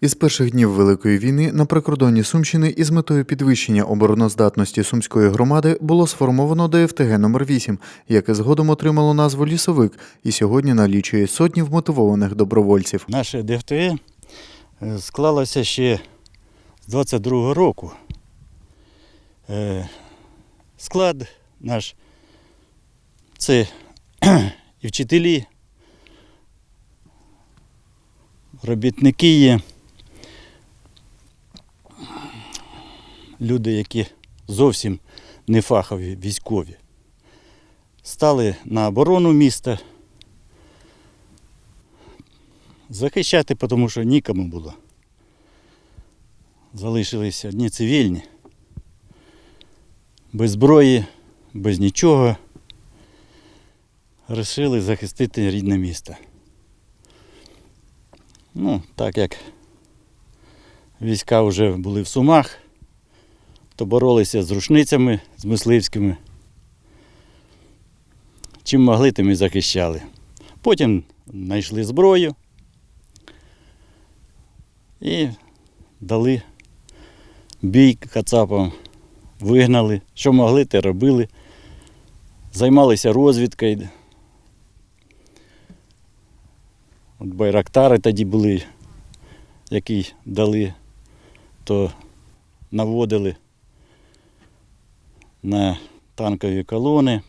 Із перших днів Великої війни на прикордонні Сумщини із метою підвищення обороноздатності Сумської громади було сформовано ДФТГ номер 8 яке згодом отримало назву Лісовик і сьогодні налічує сотні вмотивованих добровольців. Наше ДФТ е, склалося ще з 22-го року. Е, Склад наш це і вчителі, робітники є, люди, які зовсім не фахові військові. Стали на оборону міста захищати, тому що нікому було. Залишилися одні цивільні, без зброї, без нічого. Рішили захистити рідне місто. Ну, так як війська вже були в Сумах, то боролися з рушницями, з мисливськими. Чим могли, тим і захищали. Потім знайшли зброю і дали бій кацапам, вигнали. Що могли, те робили. Займалися розвідкою. От байрактари тоді були, які дали, то наводили на танкові колони.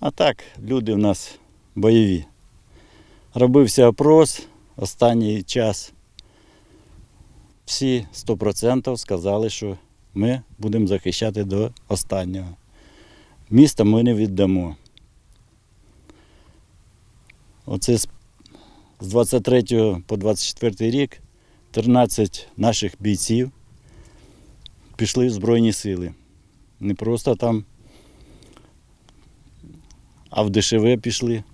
А так, люди в нас бойові. Робився опрос останній час. Всі 100% сказали, що ми будемо захищати до останнього. Місто ми не віддамо. Оце з з 23 по 24 рік 13 наших бійців пішли в Збройні сили. Не просто там, а в ДШВ пішли,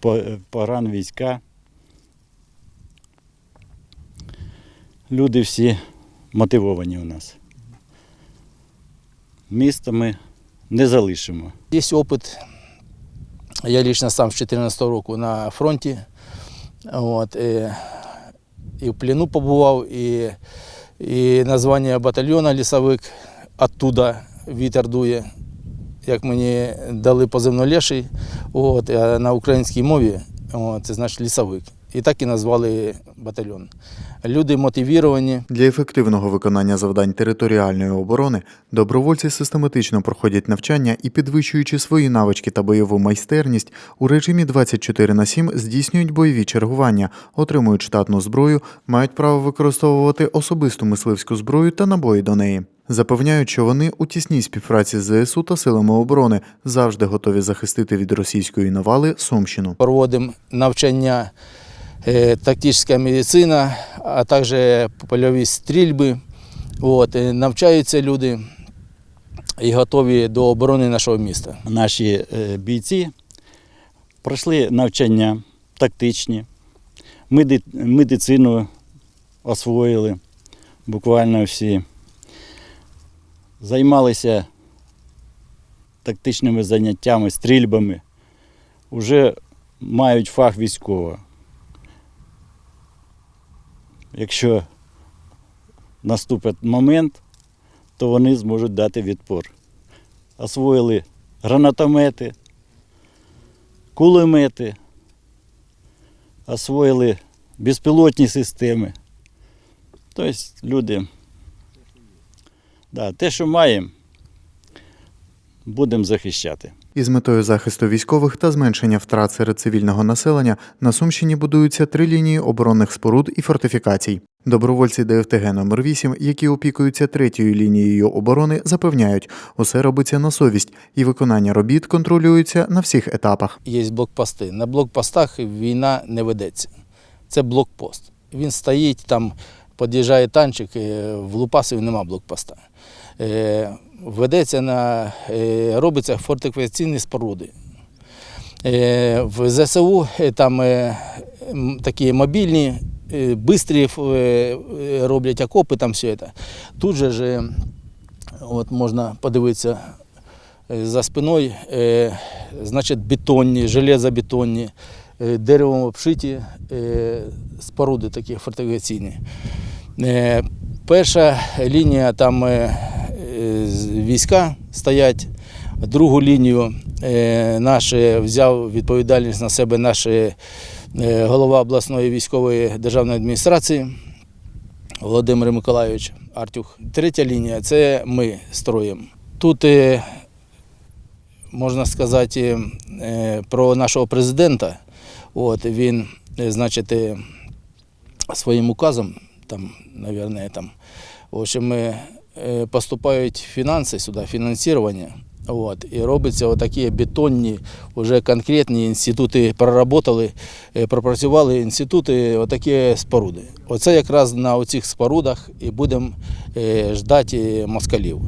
по- погран війська. Люди всі мотивовані у нас. Місто ми не залишимо. Є опит. Я лично сам з 14 року на фронті. От, і, і в плену побував, і, і названня батальйону лісовик оттуда вітер дує. Як мені дали позивно леший, от, а на українській мові от, це значить лісовик. І так і назвали батальйон. Люди мотивовані, Для ефективного виконання завдань територіальної оборони добровольці систематично проходять навчання і, підвищуючи свої навички та бойову майстерність, у режимі 24 на 7 здійснюють бойові чергування, отримують штатну зброю, мають право використовувати особисту мисливську зброю та набої до неї. Запевняють, що вони у тісній співпраці з ЗСУ та силами оборони завжди готові захистити від російської навали Сумщину. проводимо навчання тактична медицина, а також польові стрільби. От, е, навчаються люди і готові до оборони нашого міста. Наші е, бійці пройшли навчання тактичні, медицину освоїли буквально всі. Займалися тактичними заняттями, стрільбами, вже мають фах військового. Якщо наступить момент, то вони зможуть дати відпор. Освоїли гранатомети, кулемети, освоїли безпілотні системи. Тобто люди, да, те, що маємо, будемо захищати. Із метою захисту військових та зменшення втрат серед цивільного населення на Сумщині будуються три лінії оборонних споруд і фортифікацій. Добровольці ДФТГ номер 8 які опікуються третьою лінією оборони, запевняють, усе робиться на совість, і виконання робіт контролюється на всіх етапах. Є блокпости. На блокпостах війна не ведеться. Це блокпост. Він стоїть там, під'їжджає танчик, е, в Лупасові нема блокпоста. Ведеться на е, робиться фортифікаційні споруди. Е, В ЗСУ е, там такі мобільні, е, роблять окопи, там все це. Тут же ж, от можна подивитися за спиною, значить, бетонні, железобетонні деревом обшиті споруди такі фортифікаційні. Перша лінія там війська стоять, другу лінію е, наш е, взяв відповідальність на себе наш е, е, голова обласної військової державної адміністрації Володимир Миколайович Артюх. Третя лінія це ми строїмо. Тут е, можна сказати е, про нашого президента. От, він, е, значить, е, своїм указом, там, наверное, там, в общем, е, е, поступають фінанси сюди, фінансування. От, і робиться отакі бетонні, вже конкретні інститути проработали, е, пропрацювали інститути, отакі споруди. Оце якраз на оцих спорудах і будемо е, ждати москалів.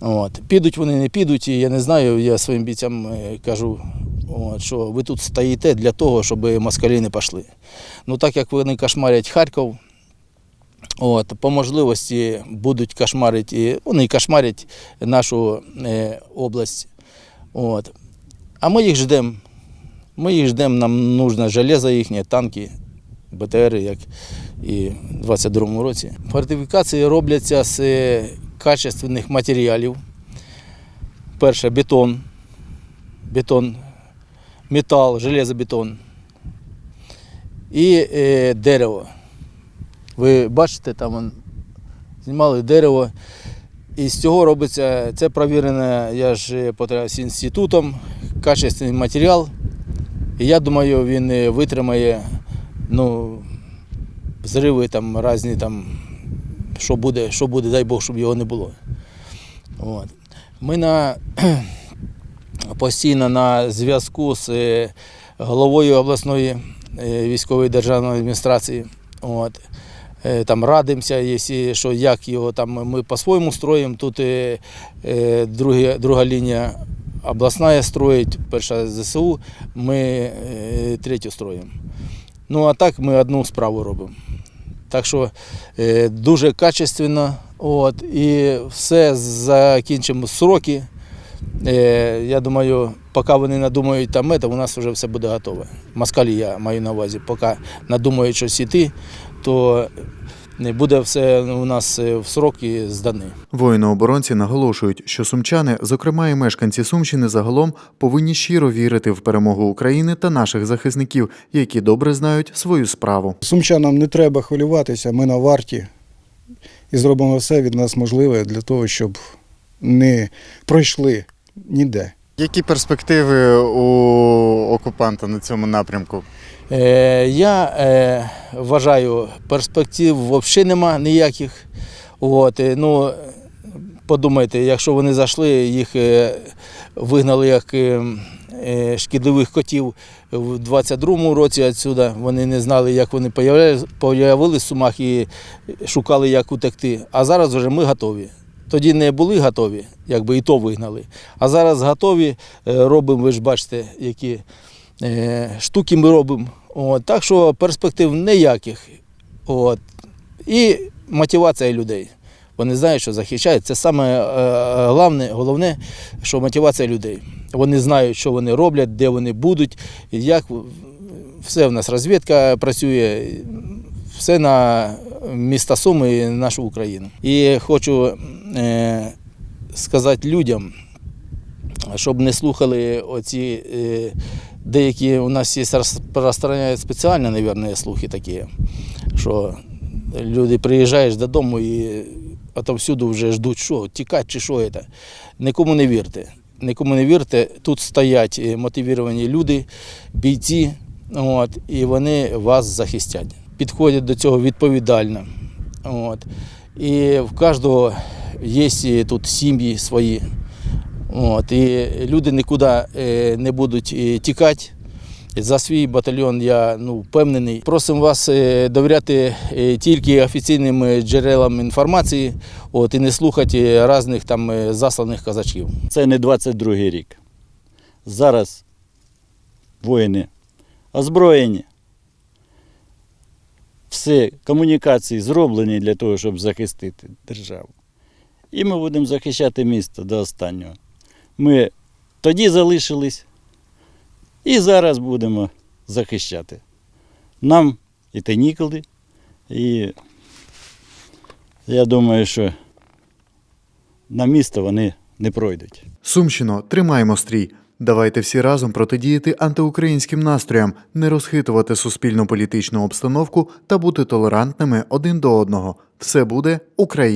От. Підуть вони, не підуть, і я не знаю, я своїм бійцям е, кажу, от, що ви тут стоїте для того, щоб москалі не пішли. Ну так як вони кошмарять Харків, от, по можливості будуть кошмарити, вони кошмарять нашу е, область. От. А ми їх ждемо. Ми їх ждемо, нам нужно железо їхнє, танки, БТР, як і в 22-му році. Фортифікації робляться з е, качественних матеріалів. Перше бетон, бетон, метал, железобетон і е, дерево. Ви бачите, там знімали дерево. І з цього робиться, це провірено, я ж потрапив з інститутом, качественний матеріал. І я думаю, він е, витримає ну, взриви там різні там, що буде, що буде, дай Бог, щоб його не було. От. Ми на, постійно на зв'язку з е, головою обласної е, військової державної адміністрації. От. Е, Там радимося, якщо що, як його там ми по-своєму строїмо. Тут е, е, друга, друга лінія обласна строїть, перша ЗСУ, ми е, третю строїмо. Ну а так ми одну справу робимо. Так що е, дуже качественно. От, і все закінчимо сроки. Е, я думаю, поки вони надумають там мета, у нас вже все буде готове. Москалі я маю на увазі, поки надумають щось іти, то не буде все у нас е, в сроки здане. Воїни-оборонці наголошують, що сумчани, зокрема і мешканці Сумщини загалом, повинні щиро вірити в перемогу України та наших захисників, які добре знають свою справу. Сумчанам не треба хвилюватися, ми на варті і зробимо все від нас можливе для того, щоб не пройшли ніде. Які перспективи у окупанта на цьому напрямку? Е, я е, вважаю, перспектив взагалі нема ніяких. От, ну, подумайте, якщо вони зайшли, їх е, вигнали як е, е, шкідливих котів в 22-му році відсюди. Вони не знали, як вони появлялись- появились в Сумах і шукали, як утекти. А зараз вже ми готові. Тоді не були готові, якби і то вигнали. А зараз готові, е, робимо, ви ж бачите, які е, штуки ми робимо. От, так що перспектив ніяких. От. І мотивація людей. Вони знають, що захищають. Це саме е, головне, головне, що мотивація людей. Вони знають, що вони роблять, де вони будуть, як все в нас розвідка працює, все на міста Суми і нашу Україну. І хочу сказати людям, щоб не слухали оці е, деякі у нас є розпространяють спеціально, мабуть, слухи такі, що люди приїжджаєш додому і отовсюду вже ждуть, що тікати чи що це. Нікому не вірте. Нікому не вірте. Тут стоять е, мотивовані люди, бійці, от, і вони вас захистять. Підходять до цього відповідально. От. І в кожного є тут сім'ї свої. От, і люди нікуди е, не будуть е, тікати. За свій батальйон я ну, впевнений. Просимо вас е, довіряти тільки офіційним е, джерелам інформації от, і не слухати різних там е, засланих казачків. Це не 22-й рік. Зараз воїни озброєні. Все комунікації зроблені для того, щоб захистити державу. І ми будемо захищати місто до останнього. Ми тоді залишились і зараз будемо захищати. Нам іти ніколи. І я думаю, що на місто вони не пройдуть. Сумщино, тримаємо стрій. Давайте всі разом протидіяти антиукраїнським настроям, не розхитувати суспільно-політичну обстановку та бути толерантними один до одного. Все буде Україна!